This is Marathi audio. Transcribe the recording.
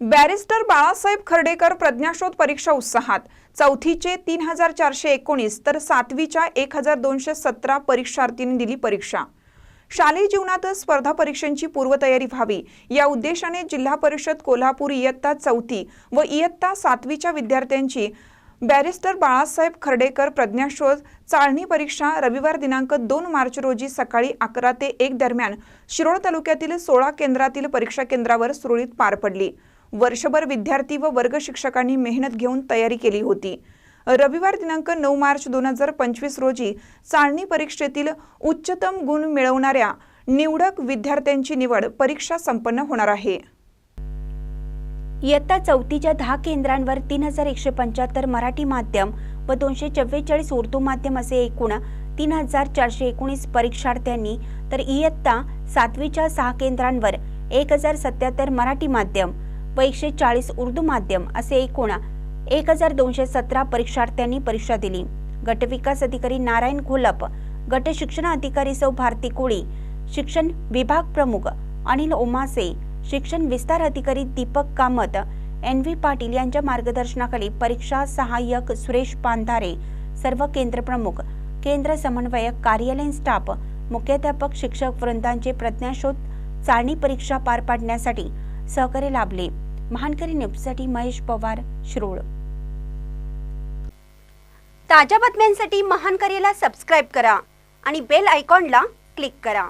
बॅरिस्टर बाळासाहेब खर्डेकर प्रज्ञाशोध परीक्षा उत्साहात. चौथीचे तीन हजार चारशे एकोणीस तर सातवीच्या एक हजार दोनशे सतरा परीक्षार्थींनी दिली परीक्षा. शालेय जीवनात स्पर्धा परीक्षांची पूर्वतयारी व्हावी. या उद्देशाने जिल्हा परिषद कोल्हापूर इयत्ता चौथी व इयत्ता सातवीच्या विद्यार्थ्यांची बॅरिस्टर बाळासाहेब खर्डेकर प्रज्ञाशोध चाळणी परीक्षा रविवार दिनांक दोन मार्च रोजी सकाळी अकरा ते एक दरम्यान शिरोळ तालुक्यातील सोळा केंद्रातील परीक्षा केंद्रावर सुरळीत पार पडली. वर्षभर विद्यार्थी व वर्ग शिक्षकांनी मेहनत घेऊन तयारी केली होती. रविवार दिनांक नऊ मार्च दोन हजार पंचवीस रोजी चाळणी परीक्षेतील उच्चतम गुण मिळवणाऱ्या निवडक विद्यार्थ्यांची निवड परीक्षा संपन्न होणार आहे. इयत्ता चौथीच्या दहा केंद्रांवर तीन हजार एकशे पंच्याहत्तर मराठी माध्यम व दोनशे चव्वेचाळीस उर्दू माध्यम असे एकूण तीन हजार चारशे एकोणीस परीक्षार्थ्यांनी तर इयत्ता सातवीच्या सहा केंद्रांवर एक हजार सत्याहत्तर मराठी माध्यम व एकशे चाळीस उर्दू माध्यम असे एकूण एक हजार दोनशे सतरा परीक्षार्थ्यांनी परीक्षा दिली. गटविकास अधिकारी नारायण घोलप गट शिक्षण अधिकारी सौ भारती कोळी शिक्षण विभाग प्रमुख अनिल ओमासे शिक्षण विस्तार अधिकारी दीपक कामत एन व्ही पाटील यांच्या मार्गदर्शनाखाली परीक्षा सहाय्यक सुरेश पांधारे सर्व केंद्र प्रमुख केंद्र समन्वयक कार्यालयीन स्टाफ मुख्याध्यापक शिक्षक वृंदांचे प्रज्ञाशोध चाळणी परीक्षा पार पाडण्यासाठी सहकार्य लाभले. महानकरी न्यूजसाठी महेश पवार श्रोळ. ताज्या बातम्यांसाठी महानकरीला सबस्क्राईब करा आणि बेल आयकॉनला क्लिक करा.